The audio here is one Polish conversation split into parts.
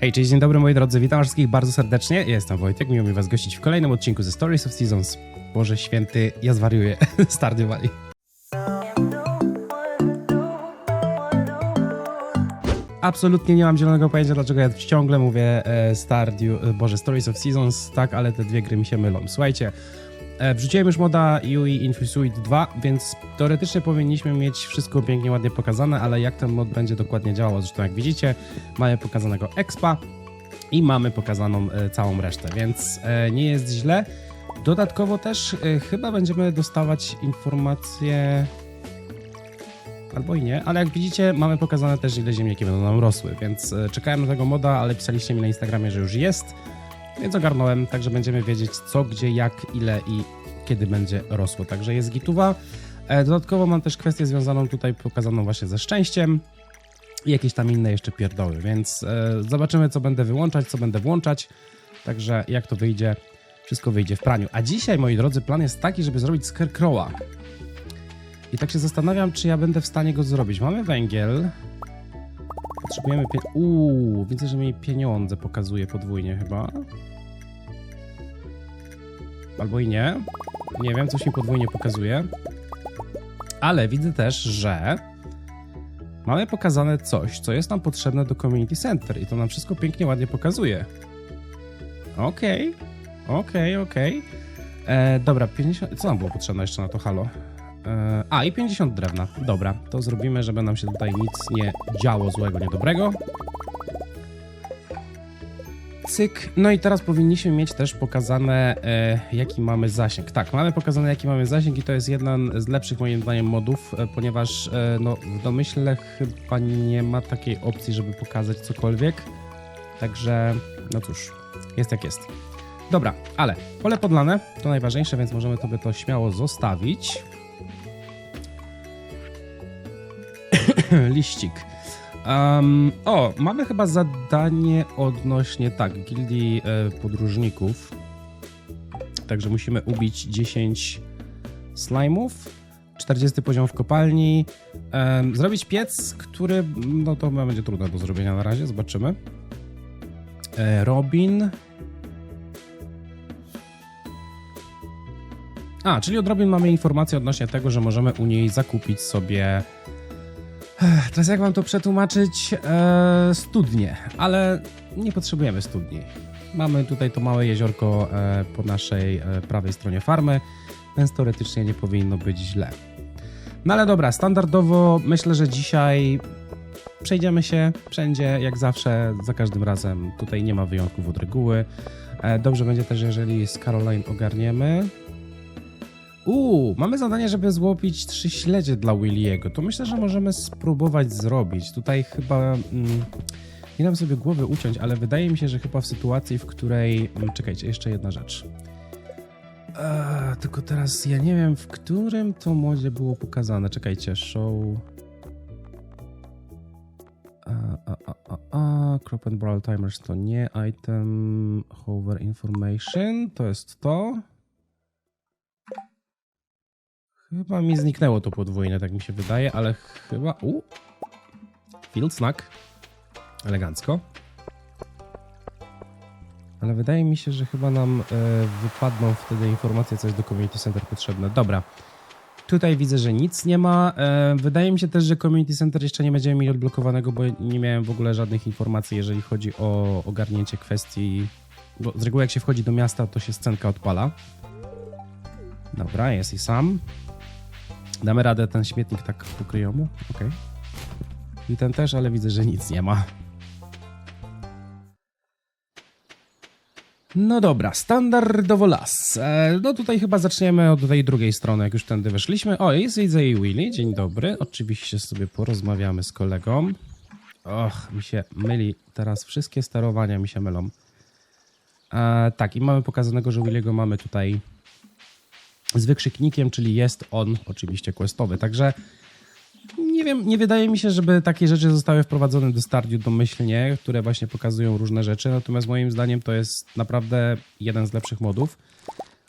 Hej, cześć, dzień dobry moi drodzy, witam wszystkich bardzo serdecznie. Ja jestem Wojtek, miło mi was gościć w kolejnym odcinku ze Stories of Seasons. Boże święty, ja zwariuję. Stardew. Absolutnie nie mam zielonego pojęcia, dlaczego ja ciągle mówię e, Stardew, e, Boże, Stories of Seasons, tak, ale te dwie gry mi się mylą. Słuchajcie, wrzuciłem już moda UI Infusuit 2, więc teoretycznie powinniśmy mieć wszystko pięknie, ładnie pokazane, ale jak ten mod będzie dokładnie działał, zresztą jak widzicie, mamy pokazanego expa i mamy pokazaną e, całą resztę, więc e, nie jest źle. Dodatkowo też e, chyba będziemy dostawać informacje albo i nie, ale jak widzicie, mamy pokazane też, ile ziemniaki będą nam rosły, więc e, czekałem na tego moda, ale pisaliście mi na Instagramie, że już jest, więc ogarnąłem, także będziemy wiedzieć co, gdzie, jak, ile i kiedy będzie rosło, także jest gituwa. E, Dodatkowo mam też kwestię związaną tutaj pokazaną właśnie ze szczęściem i jakieś tam inne jeszcze pierdoły, więc e, zobaczymy co będę wyłączać, co będę włączać, także jak to wyjdzie, wszystko wyjdzie w praniu. A dzisiaj, moi drodzy, plan jest taki, żeby zrobić Scarecrowa. I tak się zastanawiam, czy ja będę w stanie go zrobić. Mamy węgiel. Potrzebujemy pie... Uuu, widzę, że mi pieniądze pokazuje podwójnie chyba. Albo i nie. Nie wiem, coś mi podwójnie pokazuje. Ale widzę też, że mamy pokazane coś, co jest nam potrzebne do Community Center i to nam wszystko pięknie, ładnie pokazuje. Okej, okej, okej. E, Dobra, 50... Co nam było potrzebne jeszcze na to halo? E, A, i 50 drewna. Dobra, to zrobimy, żeby nam się tutaj nic nie działo złego, niedobrego. Cyk. No i teraz powinniśmy mieć też pokazane, e, jaki mamy zasięg. Tak, mamy pokazane, jaki mamy zasięg i to jest jeden z lepszych moim zdaniem modów, e, ponieważ e, no, w domyśle chyba nie ma takiej opcji, żeby pokazać cokolwiek. Także, no cóż, jest jak jest. Dobra, ale pole podlane to najważniejsze, więc możemy sobie to śmiało zostawić. Liścik. Um, o, mamy chyba zadanie odnośnie, tak, gildii e, podróżników. Także musimy ubić 10 slime'ów, 40 poziom w kopalni, zrobić piec, który, no to będzie trudne do zrobienia na razie, zobaczymy. E, Robin. A, czyli od Robin mamy informację odnośnie tego, że możemy u niej zakupić sobie Teraz jak wam to przetłumaczyć? Eee, studnie, ale nie potrzebujemy studni. Mamy tutaj to małe jeziorko e, po naszej e, prawej stronie farmy, więc teoretycznie nie powinno być źle. No ale dobra, standardowo myślę, że dzisiaj przejdziemy się wszędzie, jak zawsze, za każdym razem. Tutaj nie ma wyjątków od reguły. E, dobrze będzie też, jeżeli z Caroline ogarniemy. Uuu, mamy zadanie, żeby złowić trzy śledzie dla Williego. To myślę, że możemy spróbować zrobić. Tutaj chyba. Mm, nie dam sobie głowy uciąć, ale wydaje mi się, że chyba w sytuacji, w której. Mm, czekajcie, jeszcze jedna rzecz. Eee, tylko teraz ja nie wiem, w którym to modzie było pokazane. Czekajcie, show. A. Crop and Barrel Timers to nie. Item Hover Information to jest to. Chyba mi zniknęło to podwójne, tak mi się wydaje, ale chyba... U, Field Snack. Elegancko. Ale wydaje mi się, że chyba nam e, wypadną wtedy informacje, co jest do Community Center potrzebne. Dobra. Tutaj widzę, że nic nie ma. E, wydaje mi się też, że Community Center jeszcze nie będziemy mieli odblokowanego, bo nie miałem w ogóle żadnych informacji, jeżeli chodzi o ogarnięcie kwestii... Bo z reguły jak się wchodzi do miasta, to się scenka odpala. Dobra, jest i sam. Damy radę ten śmietnik tak pokryjomu? Okej. I ten też, ale widzę, że nic nie ma. No dobra, standardowo las. E, no tutaj chyba zaczniemy od tej drugiej strony, jak już tędy weszliśmy. O, jest widzę i Willy, dzień dobry. Oczywiście sobie porozmawiamy z kolegą. Och, mi się myli, teraz wszystkie sterowania mi się mylą. E, tak, i mamy pokazanego, że Williego mamy tutaj z wykrzyknikiem, czyli jest on oczywiście questowy. Także nie wiem, nie wydaje mi się, żeby takie rzeczy zostały wprowadzone do Stardew domyślnie, które właśnie pokazują różne rzeczy, natomiast moim zdaniem to jest naprawdę jeden z lepszych modów.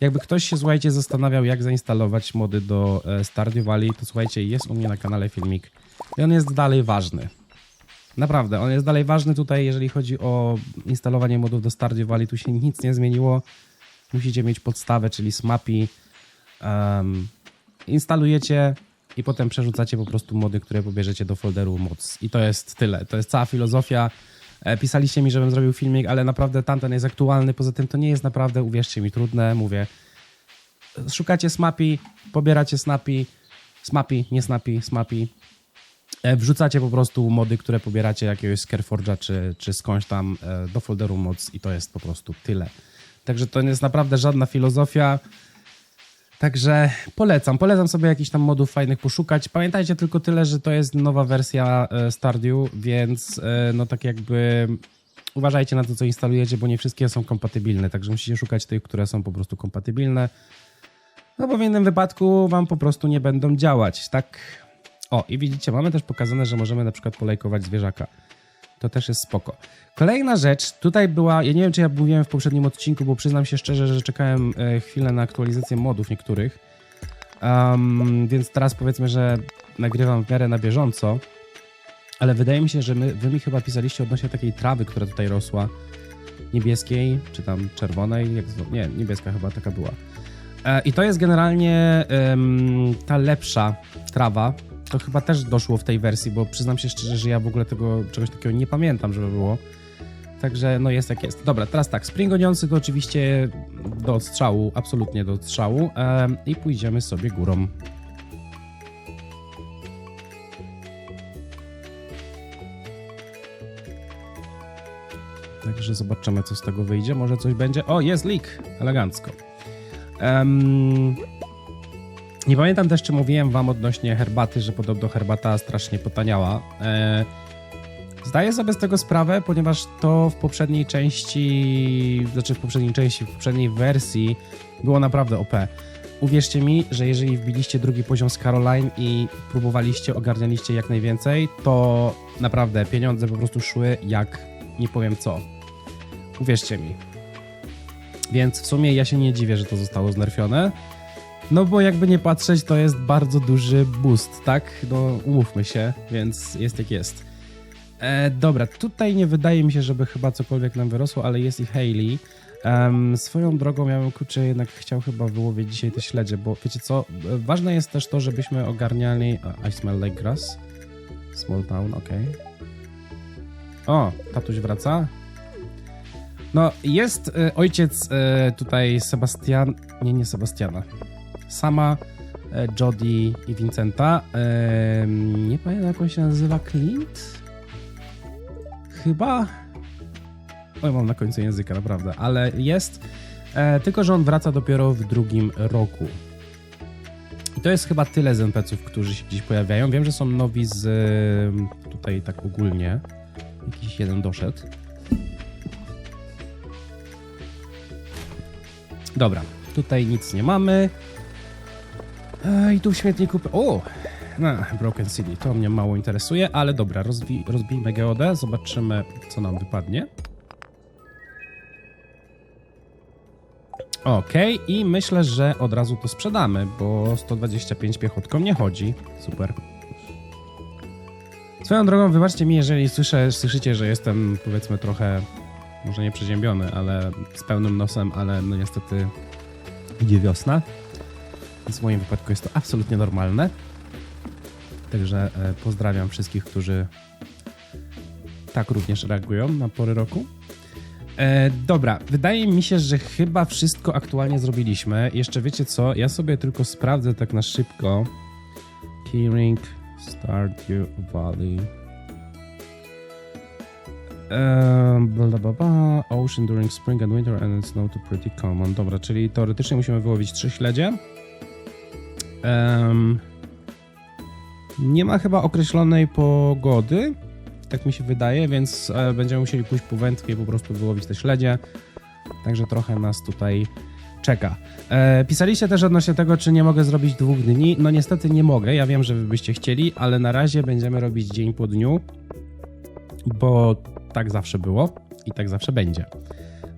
Jakby ktoś się, słuchajcie, zastanawiał, jak zainstalować mody do e, Stardew Valley, to słuchajcie, jest u mnie na kanale filmik i on jest dalej ważny. Naprawdę, on jest dalej ważny tutaj, jeżeli chodzi o instalowanie modów do Stardew Valley. Tu się nic nie zmieniło. Musicie mieć podstawę, czyli SMAPI. Um, instalujecie i potem przerzucacie po prostu mody, które pobierzecie do folderu mods. I to jest tyle. To jest cała filozofia. E, Pisaliście mi, żebym zrobił filmik, ale naprawdę tamten jest aktualny. Poza tym to nie jest naprawdę, uwierzcie mi, trudne. Mówię, szukacie SMAPI, pobieracie SNAPI, SMAPI, nie SNAPI, SMAPI. E, Wrzucacie po prostu mody, które pobieracie jakiegoś Scareforge'a czy, czy skądś tam e, do folderu mods i to jest po prostu tyle. Także to nie jest naprawdę żadna filozofia. Także polecam, polecam sobie jakichś tam modów fajnych poszukać. Pamiętajcie tylko tyle, że to jest nowa wersja e, Stardew, więc e, no tak jakby uważajcie na to, co instalujecie, bo nie wszystkie są kompatybilne, także musicie szukać tych, które są po prostu kompatybilne. No bo w innym wypadku wam po prostu nie będą działać, tak? O, i widzicie, mamy też pokazane, że możemy na przykład polejkować zwierzaka. To też jest spoko. Kolejna rzecz, tutaj była, ja nie wiem czy ja mówiłem w poprzednim odcinku, bo przyznam się szczerze, że czekałem e, chwilę na aktualizację modów niektórych. Um, więc teraz powiedzmy, że nagrywam w miarę na bieżąco. Ale wydaje mi się, że my, wy mi chyba pisaliście odnośnie takiej trawy, która tutaj rosła. Niebieskiej, czy tam czerwonej, jak zwo- nie, niebieska chyba taka była. E, I to jest generalnie ta lepsza trawa. To chyba też doszło w tej wersji, bo przyznam się szczerze, że ja w ogóle tego czegoś takiego nie pamiętam, żeby było. Także no jest jak jest. Dobra, teraz tak, spring goniący to oczywiście do odstrzału, absolutnie do odstrzału. I pójdziemy sobie górą. Także zobaczymy, co z tego wyjdzie. Może coś będzie. O, jest leak! Elegancko. Em, nie pamiętam też, czy mówiłem wam odnośnie herbaty, że podobno herbata strasznie potaniała. E, zdaję sobie z tego sprawę, ponieważ to w poprzedniej części, znaczy w poprzedniej części, w poprzedniej wersji było naprawdę OP. Uwierzcie mi, że jeżeli wbiliście drugi poziom z Caroline i próbowaliście, ogarnialiście jak najwięcej, to naprawdę pieniądze po prostu szły jak nie powiem co. Uwierzcie mi. Więc w sumie ja się nie dziwię, że to zostało znerfione. No bo jakby nie patrzeć, to jest bardzo duży boost, tak? No umówmy się, więc jest jak jest. E, dobra, tutaj nie wydaje mi się, żeby chyba cokolwiek nam wyrosło, ale jest i Hayley. Em, swoją drogą ja bym kurczę jednak chciał chyba wyłowić dzisiaj te śledzie, bo wiecie co, ważne jest też to, żebyśmy ogarniali... I smell like grass. Small town, okej. O, tatuś wraca. No, jest e, ojciec e, tutaj Sebastian... Nie, nie Sebastiana. Sama e, Jody i Vincenta. E, nie pamiętam jak on się nazywa. Clint? Chyba? Oj, mam na końcu języka, naprawdę. Ale jest. E, tylko, że on wraca dopiero w drugim roku. I to jest chyba tyle z NPC-ów, którzy się gdzieś pojawiają. Wiem, że są nowi z... Tutaj tak ogólnie. Jakiś jeden doszedł. Dobra, tutaj nic nie mamy. I tu w śmietniku... O! No, Broken City, to mnie mało interesuje, ale dobra, rozwi rozbijmy geodę, zobaczymy, co nam wypadnie. Okej, i myślę, że od razu to sprzedamy, bo 125 piechotką nie chodzi. Super. Swoją drogą, wybaczcie mi, jeżeli słyszę, słyszycie, że jestem, powiedzmy, trochę, może nie przeziębiony, ale z pełnym nosem, ale no niestety idzie wiosna. W moim wypadku jest to absolutnie normalne. Także e, pozdrawiam wszystkich, którzy tak również reagują na pory roku. E, dobra, wydaje mi się, że chyba wszystko aktualnie zrobiliśmy. Jeszcze wiecie co? Ja sobie tylko sprawdzę tak na szybko. Keyring, Stardew Valley. Um, bla, bla, bla. Ocean during spring and winter and snow to pretty common. Dobra, czyli teoretycznie musimy wyłowić trzy śledzie. Em, nie ma chyba określonej pogody, tak mi się wydaje, więc e, będziemy musieli pójść po wędkę i po prostu wyłowić te śledzie. Także trochę nas tutaj czeka. E, pisaliście też odnośnie tego, czy nie mogę zrobić dwóch dni. No niestety nie mogę, ja wiem, że wy byście chcieli, ale na razie będziemy robić dzień po dniu, bo tak zawsze było i tak zawsze będzie.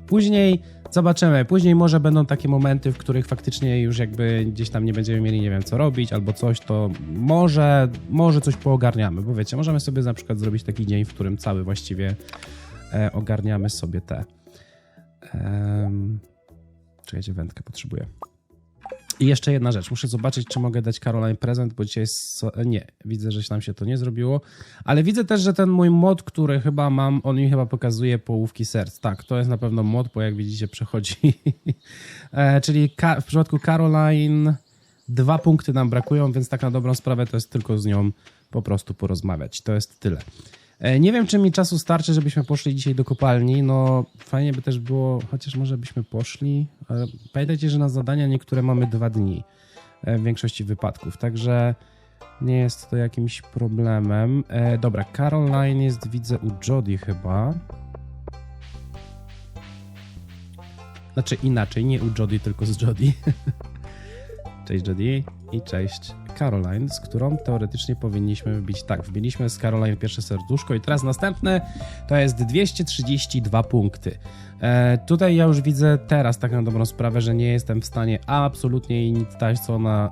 Później zobaczymy. Później może będą takie momenty, w których faktycznie już jakby gdzieś tam nie będziemy mieli, nie wiem, co robić albo coś, to może, może coś poogarniamy, bo wiecie, możemy sobie na przykład zrobić taki dzień, w którym cały właściwie e, ogarniamy sobie te. Em, czekajcie, wędkę potrzebuję. I jeszcze jedna rzecz. Muszę zobaczyć, czy mogę dać Caroline prezent, bo dzisiaj jest... Nie, widzę, że nam się to nie zrobiło. Ale widzę też, że ten mój mod, który chyba mam, on mi chyba pokazuje połówki serc. Tak, to jest na pewno mod, bo jak widzicie przechodzi. e, czyli w przypadku Caroline dwa punkty nam brakują, więc tak na dobrą sprawę to jest tylko z nią po prostu porozmawiać. To jest tyle. E, Nie wiem, czy mi czasu starczy, żebyśmy poszli dzisiaj do kopalni. No, fajnie by też było, chociaż może byśmy poszli. Ale pamiętajcie, że na zadania niektóre mamy dwa dni e, w większości wypadków, także nie jest to jakimś problemem. E, dobra, Caroline jest, widzę, u Jody chyba. Znaczy inaczej, nie u Jody, tylko z Jody. Cześć Jody i cześć Caroline, z którą teoretycznie powinniśmy wbić. Tak, wbiliśmy z Caroline pierwsze serduszko i teraz następne to jest 232 punkty. E, tutaj ja już widzę teraz tak na dobrą sprawę, że nie jestem w stanie absolutnie jej nic dać, co ona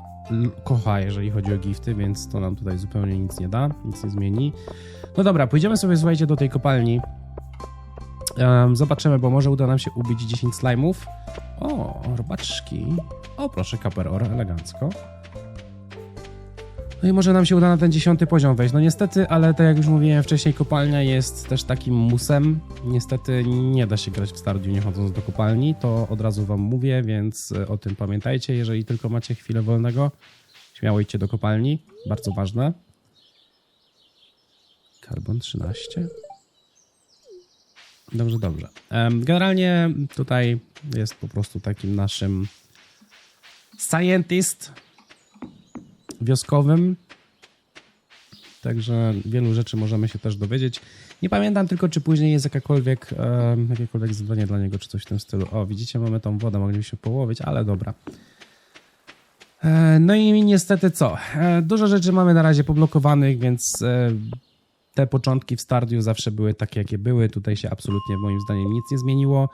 kocha, jeżeli chodzi o gifty, więc to nam tutaj zupełnie nic nie da, nic nie zmieni. No dobra, pójdziemy sobie, słuchajcie, do tej kopalni. Em, zobaczymy, bo może uda nam się ubić 10 slime'ów. O, robaczki. O, proszę, kaperor, elegancko. No i może nam się uda na ten dziesiąty poziom wejść. No niestety, ale tak jak już mówiłem wcześniej, kopalnia jest też takim musem. Niestety nie da się grać w Stardew nie chodząc do kopalni, to od razu wam mówię, więc e, o tym pamiętajcie. Jeżeli tylko macie chwilę wolnego, śmiało idźcie do kopalni. Bardzo ważne. Carbon 13. Dobrze, dobrze. Generalnie tutaj jest po prostu takim naszym scientist wioskowym. Także wielu rzeczy możemy się też dowiedzieć. Nie pamiętam tylko, czy później jest jakakolwiek, em, jakiekolwiek zadanie dla niego, czy coś w tym stylu. O, widzicie, mamy tą wodę, moglibyśmy połowić, ale dobra. E, No i niestety co? E, Dużo rzeczy mamy na razie poblokowanych, więc e, te początki w Stardew zawsze były takie, jakie były. Tutaj się absolutnie moim zdaniem nic nie zmieniło.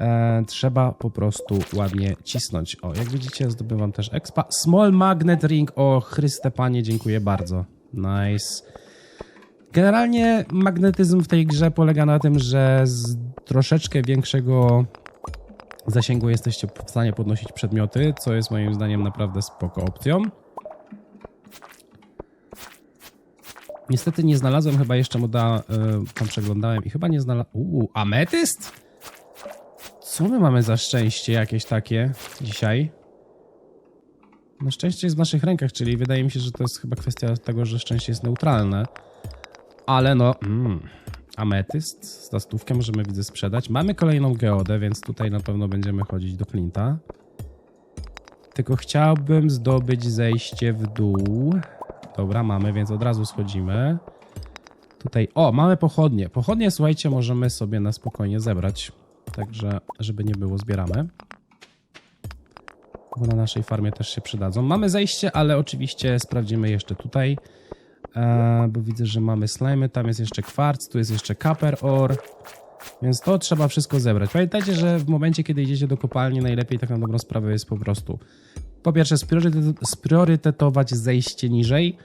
E, trzeba po prostu ładnie cisnąć. O, jak widzicie, zdobywam też expa. Small Magnet Ring. O, Chryste Panie, dziękuję bardzo. Nice. Generalnie magnetyzm w tej grze polega na tym, że z troszeczkę większego zasięgu jesteście w stanie podnosić przedmioty, co jest moim zdaniem naprawdę spoko opcją. Niestety nie znalazłem chyba jeszcze moda, y, tam przeglądałem i chyba nie znalazłem... Uuu, ametyst? Co my mamy za szczęście jakieś takie dzisiaj? No szczęście jest w naszych rękach, czyli wydaje mi się, że to jest chyba kwestia tego, że szczęście jest neutralne. Ale no, mm, ametyst za stówkę możemy widzę sprzedać. Mamy kolejną geodę, więc tutaj na pewno będziemy chodzić do Clint'a. Tylko chciałbym zdobyć zejście w dół. Dobra, mamy, więc od razu schodzimy. Tutaj, o, mamy pochodnie. Pochodnie, słuchajcie, możemy sobie na spokojnie zebrać. Także, żeby nie było, zbieramy. Bo na naszej farmie też się przydadzą. Mamy zejście, ale oczywiście sprawdzimy jeszcze tutaj. E, bo widzę, że mamy slimy, tam jest jeszcze kwarc, tu jest jeszcze copper ore. Więc to trzeba wszystko zebrać. Pamiętajcie, że w momencie, kiedy idziecie do kopalni, najlepiej tak na dobrą sprawę jest po prostu po pierwsze spriorytet- spriorytetować zejście niżej,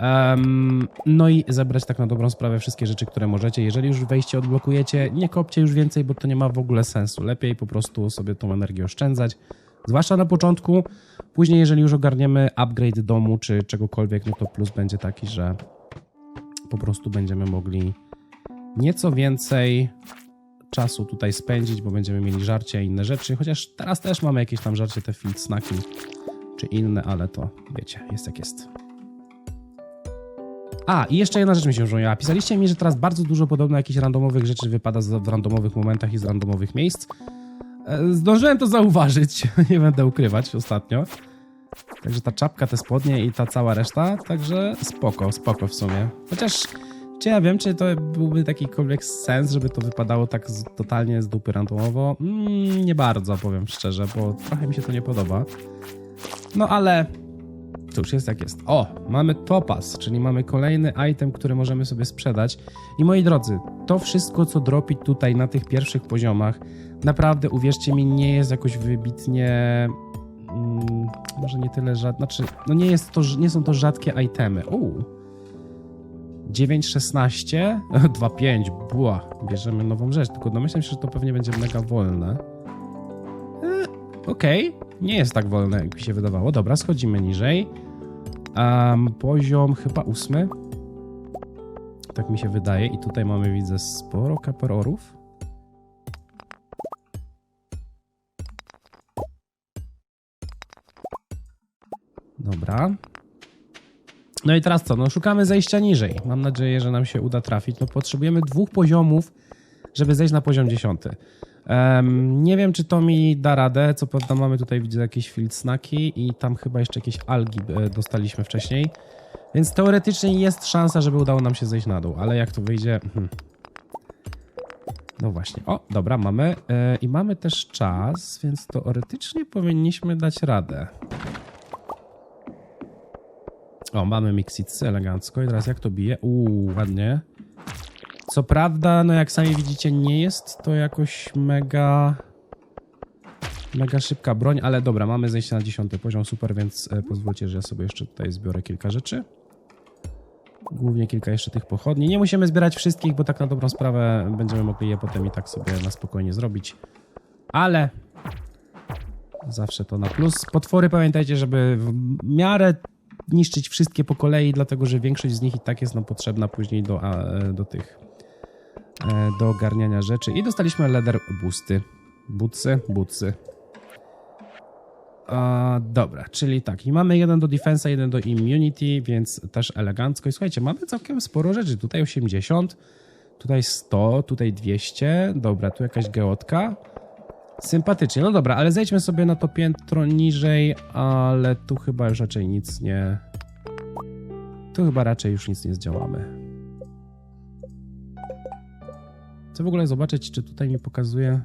em, no i zebrać tak na dobrą sprawę wszystkie rzeczy, które możecie. Jeżeli już wejście odblokujecie, nie kopcie już więcej, bo to nie ma w ogóle sensu. Lepiej po prostu sobie tą energię oszczędzać, zwłaszcza na początku. Później, jeżeli już ogarniemy upgrade domu czy czegokolwiek, no to plus będzie taki, że po prostu będziemy mogli nieco więcej czasu tutaj spędzić, bo będziemy mieli żarcie i inne rzeczy, chociaż teraz też mamy jakieś tam żarcie, te field snacki czy inne, ale to wiecie, jest jak jest. A, i jeszcze jedna rzecz mi się przypomniała. Pisaliście mi, że teraz bardzo dużo podobno jakichś randomowych rzeczy wypada z- w randomowych momentach i z randomowych miejsc. E, Zdążyłem to zauważyć, nie będę ukrywać ostatnio. Także ta czapka, te spodnie i ta cała reszta, także spoko, spoko w sumie. Chociaż czy ja wiem, czy to byłby takikolwiek sens, żeby to wypadało tak z, totalnie z dupy randomowo? Mm, nie bardzo, powiem szczerze, bo trochę mi się to nie podoba. No ale cóż, jest jak jest. O, mamy topaz, czyli mamy kolejny item, który możemy sobie sprzedać. I moi drodzy, to wszystko, co dropi tutaj na tych pierwszych poziomach, naprawdę, uwierzcie mi, nie jest jakoś wybitnie... Mm, może nie tyle rzadkie, znaczy, no nie, jest to, nie są to rzadkie itemy. Uuu. 9,16, 2,5, buła, bierzemy nową rzecz, tylko domyślam się, że to pewnie będzie mega wolne. Okej, nie jest tak wolne, jak mi się wydawało. Dobra, schodzimy niżej. Um, poziom chyba ósmy. Tak mi się wydaje. I tutaj mamy, widzę, sporo kaperorów. Dobra. No i teraz co? No szukamy zejścia niżej. Mam nadzieję, że nam się uda trafić. No potrzebujemy dwóch poziomów, żeby zejść na poziom dziesiąty. Em, nie wiem, czy to mi da radę. Co prawda mamy tutaj, widzę, jakieś field i tam chyba jeszcze jakieś algi e, dostaliśmy wcześniej. Więc teoretycznie jest szansa, żeby udało nam się zejść na dół, ale jak to wyjdzie... Hmm. No właśnie. O, dobra, mamy. E, I mamy też czas, więc teoretycznie powinniśmy dać radę. O, mamy Mixicy elegancko. I teraz jak to bije? Uuu, ładnie. Co prawda, no jak sami widzicie, nie jest to jakoś mega... Mega szybka broń, ale dobra, mamy zejście na 10 poziom, super, więc e, pozwólcie, że ja sobie jeszcze tutaj zbiorę kilka rzeczy. Głównie kilka jeszcze tych pochodni. Nie musimy zbierać wszystkich, bo tak na dobrą sprawę będziemy mogli je potem i tak sobie na spokojnie zrobić. Ale zawsze to na plus. Potwory pamiętajcie, żeby w miarę niszczyć wszystkie po kolei, dlatego że większość z nich i tak jest nam potrzebna później do, e, do tych do ogarniania rzeczy. I dostaliśmy leather boosty. Butsy, butsy. A, dobra, czyli tak, i mamy jeden do defensa, jeden do immunity, więc też elegancko. I słuchajcie, mamy całkiem sporo rzeczy. Tutaj 80, tutaj 100, tutaj 200. Dobra, tu jakaś geotka. Sympatycznie, no dobra, ale zejdźmy sobie na to piętro niżej, ale tu chyba już raczej nic nie... Tu chyba raczej już nic nie zdziałamy. Chcę w ogóle zobaczyć, czy tutaj mi pokazuje...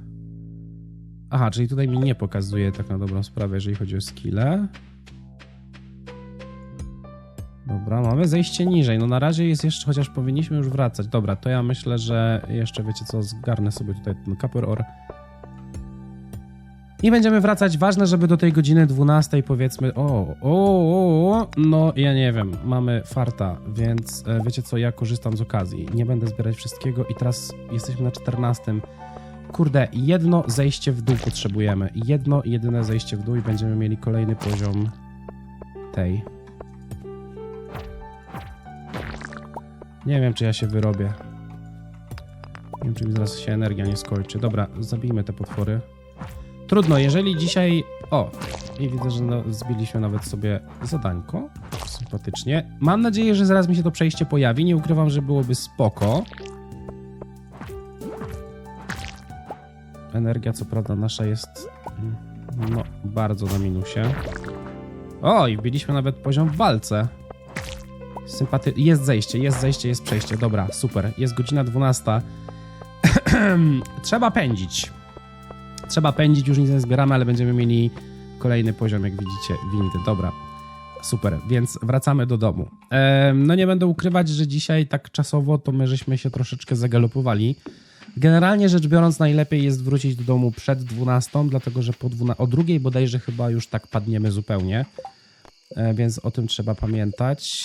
Aha, czyli tutaj mi nie pokazuje tak na dobrą sprawę, jeżeli chodzi o skille. Dobra, mamy zejście niżej. No na razie jest jeszcze, chociaż powinniśmy już wracać. Dobra, to ja myślę, że jeszcze wiecie co, zgarnę sobie tutaj ten Copper Ore. I będziemy wracać. Ważne, żeby do tej godziny 12 powiedzmy. O, o, o, no ja nie wiem, mamy farta, więc e, wiecie co, ja korzystam z okazji. Nie będę zbierać wszystkiego i teraz jesteśmy na 14. Kurde, jedno zejście w dół potrzebujemy. Jedno, jedyne zejście w dół i będziemy mieli kolejny poziom tej. Nie wiem, czy ja się wyrobię. Nie wiem, czy mi zaraz się energia nie skończy. Dobra, zabijmy te potwory. Trudno, jeżeli dzisiaj... O, i widzę, że no, zbiliśmy nawet sobie zadańko. Sympatycznie. Mam nadzieję, że zaraz mi się to przejście pojawi. Nie ukrywam, że byłoby spoko. Energia, co prawda, nasza jest... No, bardzo na minusie. O, i wbiliśmy nawet poziom w walce. Sympaty... Jest zejście, jest zejście, jest przejście. Dobra, super. Jest godzina 12. Trzeba pędzić. Trzeba pędzić, już nic nie zbieramy, ale będziemy mieli kolejny poziom, jak widzicie, windy. Dobra, super, więc wracamy do domu. No nie będę ukrywać, że dzisiaj tak czasowo to my żeśmy się troszeczkę zagalopowali. Generalnie rzecz biorąc, najlepiej jest wrócić do domu przed 12, dlatego że po 12, o drugiej bodajże chyba już tak padniemy zupełnie. E, więc o tym trzeba pamiętać.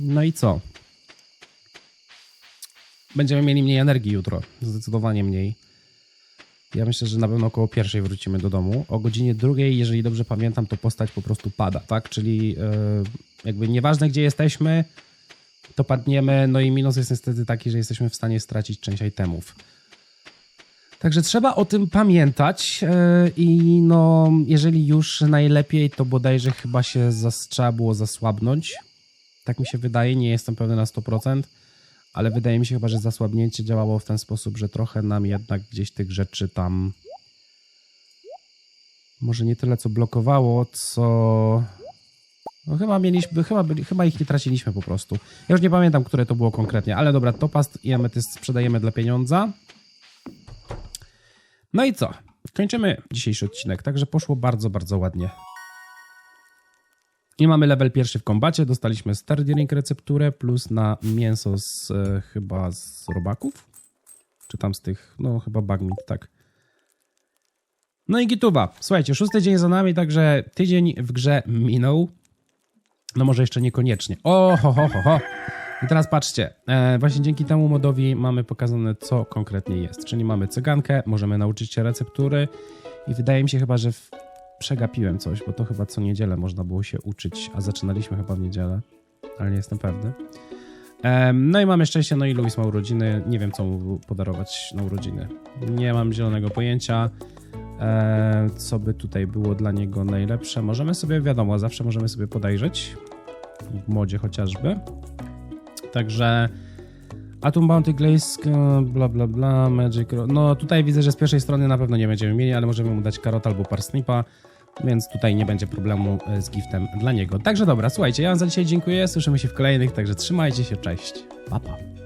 No i co? Będziemy mieli mniej energii jutro, zdecydowanie mniej. Ja myślę, że na pewno około pierwszej wrócimy do domu. O godzinie drugiej, jeżeli dobrze pamiętam, to postać po prostu pada, tak? Czyli e, jakby nieważne gdzie jesteśmy, to padniemy. No i minus jest niestety taki, że jesteśmy w stanie stracić część itemów. Także trzeba o tym pamiętać e, i no, jeżeli już najlepiej, to bodajże chyba się zas, trzeba było zasłabnąć. Tak mi się wydaje, nie jestem pewny na 100%, ale wydaje mi się chyba, że zasłabnięcie działało w ten sposób, że trochę nam jednak gdzieś tych rzeczy tam może nie tyle co blokowało, co no chyba mieliśmy, chyba, byli, chyba ich nie traciliśmy po prostu. Ja już nie pamiętam, które to było konkretnie, ale dobra, topast i ametyst sprzedajemy dla pieniądza. No i co? Kończymy dzisiejszy odcinek, także poszło bardzo, bardzo ładnie. I mamy level pierwszy w kombacie. Dostaliśmy Stardring recepturę plus na mięso z e, chyba z robaków. Czy tam z tych, no chyba bagmit, tak. No i gituwa. Słuchajcie, szósty dzień za nami, także tydzień w grze minął. No może jeszcze niekoniecznie. O, ho, ho, ho, ho. I teraz patrzcie, e, właśnie dzięki temu modowi mamy pokazane, co konkretnie jest. Czyli mamy cygankę, możemy nauczyć się receptury i wydaje mi się chyba, że w... przegapiłem coś, bo to chyba co niedzielę można było się uczyć, a zaczynaliśmy chyba w niedzielę, ale nie jestem pewny. No i mamy szczęście, no i Luis ma urodziny, nie wiem co mu podarować na urodziny. Nie mam zielonego pojęcia, e, co by tutaj było dla niego najlepsze. Możemy sobie, wiadomo, zawsze możemy sobie podejrzeć, w modzie chociażby. Także Atom Bounty Glaze, e, bla bla bla, Magic... No tutaj widzę, że z pierwszej strony na pewno nie będziemy mieli, ale możemy mu dać karota albo parsnipa, więc tutaj nie będzie problemu e, z giftem dla niego. Także dobra, słuchajcie, ja wam za dzisiaj dziękuję, słyszymy się w kolejnych, także trzymajcie się, cześć, pa pa.